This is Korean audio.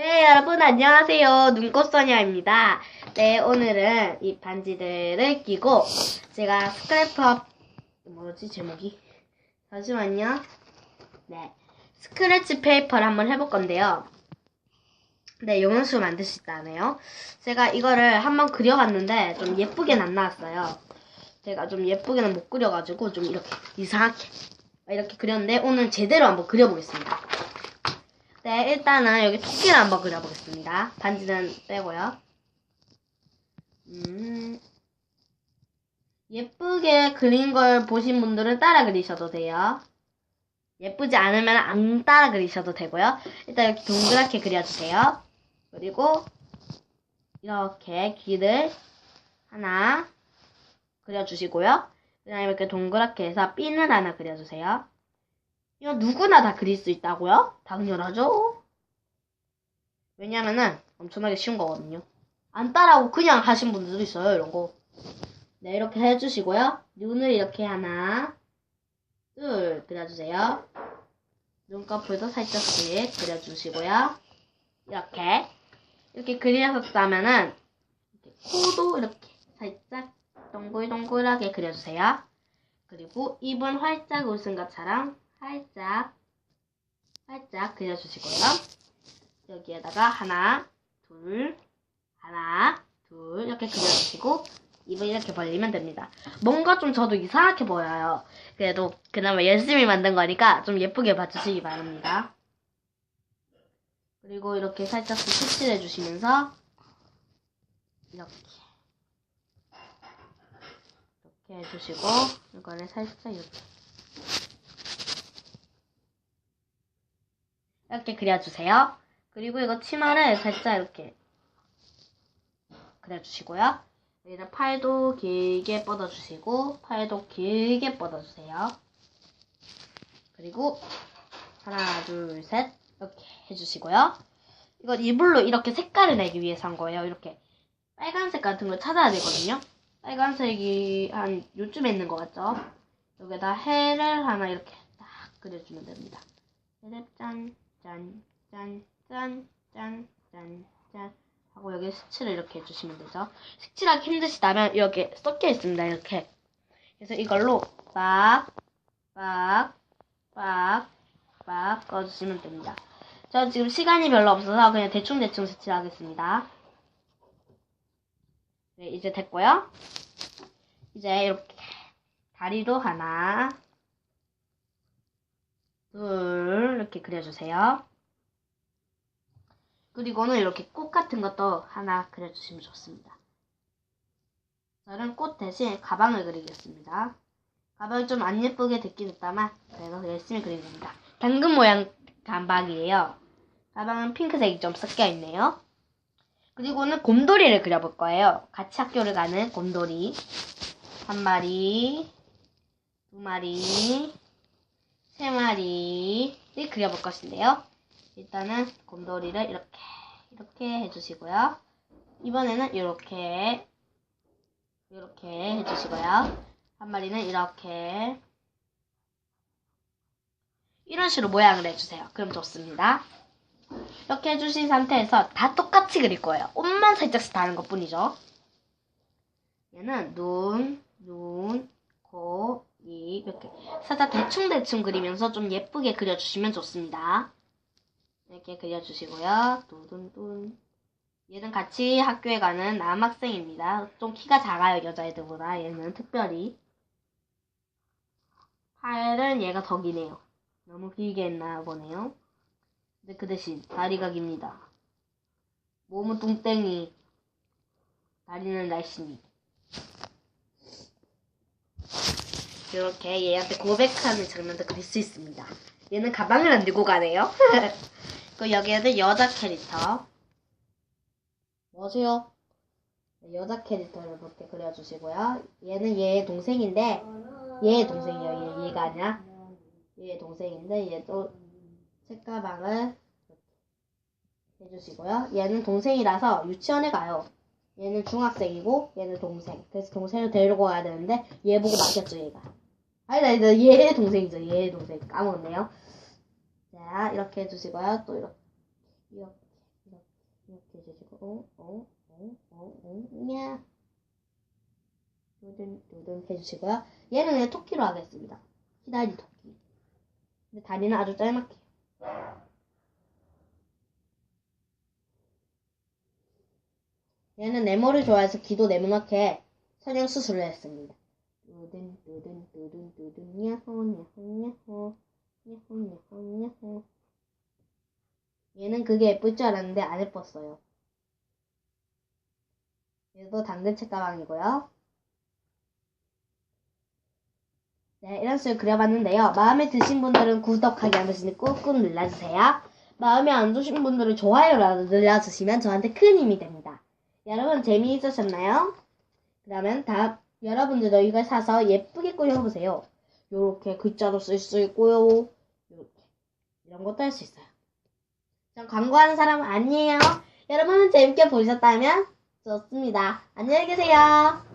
네, 여러분 안녕하세요. 눈꽃소녀입니다. 네, 오늘은 이 반지들을 끼고 제가 스크래퍼 뭐지 제목이? 잠시만요. 네, 스크래치 페이퍼를 한번 해볼 건데요. 네, 용연수 만들 수 있다네요. 제가 이거를 한번 그려봤는데 좀 예쁘게는 안 나왔어요. 제가 좀 예쁘게는 못 그려가지고 좀 이렇게 이상하게 이렇게 그렸는데 오늘 제대로 한번 그려보겠습니다. 네, 일단은 여기 토끼를 한번 그려보겠습니다. 반지는 빼고요. 음, 예쁘게 그린 걸 보신 분들은 따라 그리셔도 돼요. 예쁘지 않으면 안 따라 그리셔도 되고요. 일단 이렇게 동그랗게 그려주세요. 그리고 이렇게 귀를 하나 그려주시고요. 그 다음에 이렇게 동그랗게 해서 핀을 하나 그려주세요. 이거 누구나 다 그릴 수 있다고요? 당연하죠. 왜냐면은 엄청나게 쉬운 거거든요. 안 따라하고 그냥 하신 분들도 있어요, 이런 거. 네, 이렇게 해주시고요. 눈을 이렇게 하나, 둘, 그려주세요. 눈꺼풀도 살짝씩 그려주시고요. 이렇게. 이렇게 그리셨다면은, 이렇게 코도 이렇게 살짝 동글동글하게 그려주세요. 그리고 입은 활짝 웃은 것처럼 살짝, 살짝 그려주시고요. 여기에다가 하나, 둘, 하나, 둘 이렇게 그려주시고 입을 이렇게 벌리면 됩니다. 뭔가 좀 저도 이상하게 보여요. 그래도 그나마 열심히 만든 거니까 좀 예쁘게 봐주시기 바랍니다. 그리고 이렇게 살짝씩 색칠해 주시면서 이렇게 이렇게 해주시고 이거를 살짝 이렇게 이렇게 그려주세요. 그리고 이거 치마를 살짝 이렇게 그려주시고요. 여기다 팔도 길게 뻗어주시고 팔도 길게 뻗어주세요. 그리고 하나, 둘, 셋 이렇게 해주시고요. 이건 이불로 이렇게 색깔을 내기 위해서 한 거예요. 이렇게 빨간색 같은 걸 찾아야 되거든요. 빨간색이 한 요쯤에 있는 것 같죠? 여기다 해를 하나 이렇게 딱 그려주면 됩니다. 짠, 짠, 짠, 짠, 짠, 짠, 짠 하고 여기 색칠을 이렇게 해주시면 되죠. 색칠하기 힘드시다면 여기 섞여 있습니다. 이렇게. 그래서 이걸로 빡, 빡, 빡, 빡 꺼주시면 됩니다. 저 지금 시간이 별로 없어서 그냥 대충대충 색칠하겠습니다. 네, 이제 됐고요. 이제 이렇게 다리도 하나, 둘 이렇게 그려주세요. 그리고는 이렇게 꽃 같은 것도 하나 그려주시면 좋습니다. 저는 꽃 대신 가방을 그리겠습니다. 가방이 좀 안 예쁘게 됐긴 했다만 그래도 열심히 그린 겁니다. 당근 모양 가방이에요. 가방은 핑크색이 좀 섞여 있네요. 그리고는 곰돌이를 그려볼 거예요. 같이 학교를 가는 곰돌이. 한 마리, 두 마리, 세 마리를 그려볼 것인데요. 일단은 곰돌이를 이렇게, 이렇게 해주시고요. 이번에는 이렇게, 이렇게 해주시고요. 한 마리는 이렇게, 이런 식으로 모양을 해주세요. 그럼 좋습니다. 이렇게 해주신 상태에서 다 똑같이 그릴 거예요. 옷만 살짝씩 다른 것 뿐이죠. 얘는 눈, 눈, 코, 입 이렇게 살짝 대충대충 그리면서 좀 예쁘게 그려주시면 좋습니다. 이렇게 그려주시고요. 뚜둔뚠 얘는 같이 학교에 가는 남학생입니다. 좀 키가 작아요, 여자애들보다. 얘는 특별히. 팔은 얘가 더 기네요. 너무 길게 했나 보네요. 근데 그 대신 다리가 깁니다. 몸은 뚱땡이, 다리는 날씬이. 이렇게 얘한테 고백하는 장면도 그릴 수 있습니다. 얘는 가방을 안 들고 가네요. 그 여기에는 여자 캐릭터. 뭐세요? 여자 캐릭터를 이렇게 그려주시고요. 얘는 얘의 동생인데 얘의 동생이에요. 얘, 얘가 아니야. 얘의 동생인데 얘도 책가방을 해주시고요. 얘는 동생이라서 유치원에 가요. 얘는 중학생이고 얘는 동생. 그래서 동생을 데리고 가야 되는데 얘 보고 맡겼죠 얘가. 아니다 아니다 얘의 동생이죠. 얘의 동생 까먹었네요. 자 이렇게 해주시고요. 또 이렇게 이렇게 이렇게 해주시고, 어, 어, 어, 어, 어, 야. 두둔, 두둔 해주시고요. 얘는 그냥 토끼로 하겠습니다. 히다리 토끼. 근데 다리는 아주 짤막해요. 얘는 네모를 좋아해서 귀도 네모나게 선형 수술을 했습니다. 두둔, 두둔, 두둔, 두둔, 야호, 야호, 야호, 야호, 야호, 야호. 얘는 그게 예쁠 줄 알았는데 안 예뻤어요. 얘도 당근채 가방이고요. 네, 이런 식으로 그려봤는데요. 마음에 드신 분들은 구독하기 한 번씩 꾹꾹 눌러주세요. 마음에 안 드신 분들은 좋아요라도 눌러주시면 저한테 큰 힘이 됩니다. 여러분 재미있으셨나요? 그러면 다음 여러분들도 이걸 사서 예쁘게 꾸며보세요. 요렇게 글자도 쓸수 있고요. 요렇게 이런 것도 할 수 있어요. 전 광고하는 사람 아니에요. 여러분 재밌게 보셨다면 좋습니다. 안녕히 계세요.